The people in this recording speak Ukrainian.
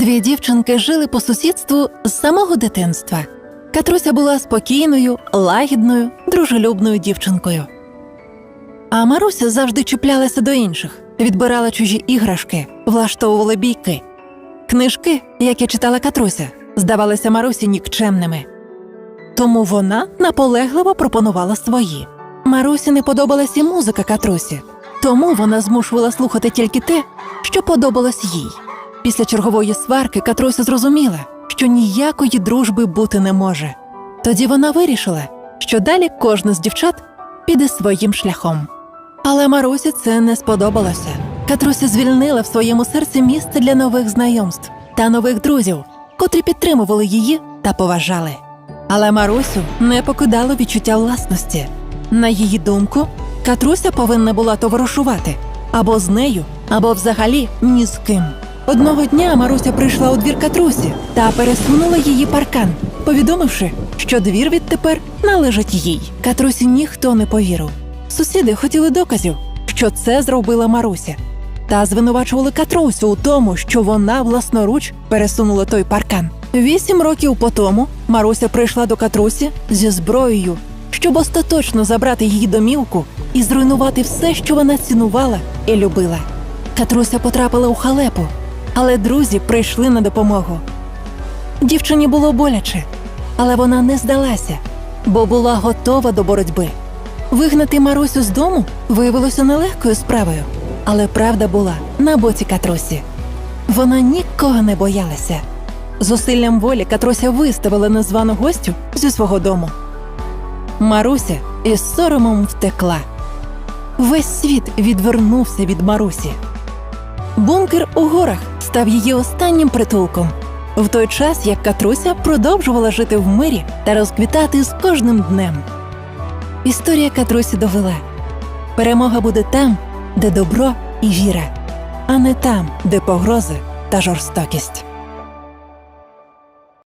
Дві дівчинки жили по сусідству з самого дитинства. Катруся була спокійною, лагідною, дружелюбною дівчинкою. А Маруся завжди чіплялася до інших, відбирала чужі іграшки, влаштовувала бійки. Книжки, які читала Катруся, здавалися Марусі нікчемними. Тому вона наполегливо пропонувала свої. Марусі не подобалась і музика Катрусі, тому вона змушувала слухати тільки те, що подобалось їй. Після чергової сварки Катруся зрозуміла, що ніякої дружби бути не може. Тоді вона вирішила, що далі кожна з дівчат піде своїм шляхом. Але Марусі це не сподобалося. Катруся звільнила в своєму серці місце для нових знайомств та нових друзів, котрі підтримували її та поважали. Але Марусю не покидало відчуття власності. На її думку, Катруся повинна була товаришувати або з нею, або взагалі ні з ким. Одного дня Маруся прийшла у двір Катрусі та пересунула її паркан, повідомивши, що двір відтепер належить їй. Катрусі ніхто не повірив. Сусіди хотіли доказів, що це зробила Маруся, та звинувачували Катрусю у тому, що вона власноруч пересунула той паркан. Вісім років по тому Маруся прийшла до Катрусі зі зброєю, щоб остаточно забрати її домівку і зруйнувати все, що вона цінувала і любила. Катруся потрапила у халепу, але друзі прийшли на допомогу. Дівчині було боляче, але вона не здалася, бо була готова до боротьби. Вигнати Марусю з дому виявилося нелегкою справою, але правда була на боці Катрусі. Вона нікого не боялася. Зусиллям волі Катруся виставила незвану гостю зі свого дому. Маруся із соромом втекла. Весь світ відвернувся від Марусі. Бункер у горах став її останнім притулком. В той час як Катруся продовжувала жити в мирі та розквітати з кожним днем. Історія Катрусі довела: перемога буде там, де добро і віра, а не там, де погрози та жорстокість.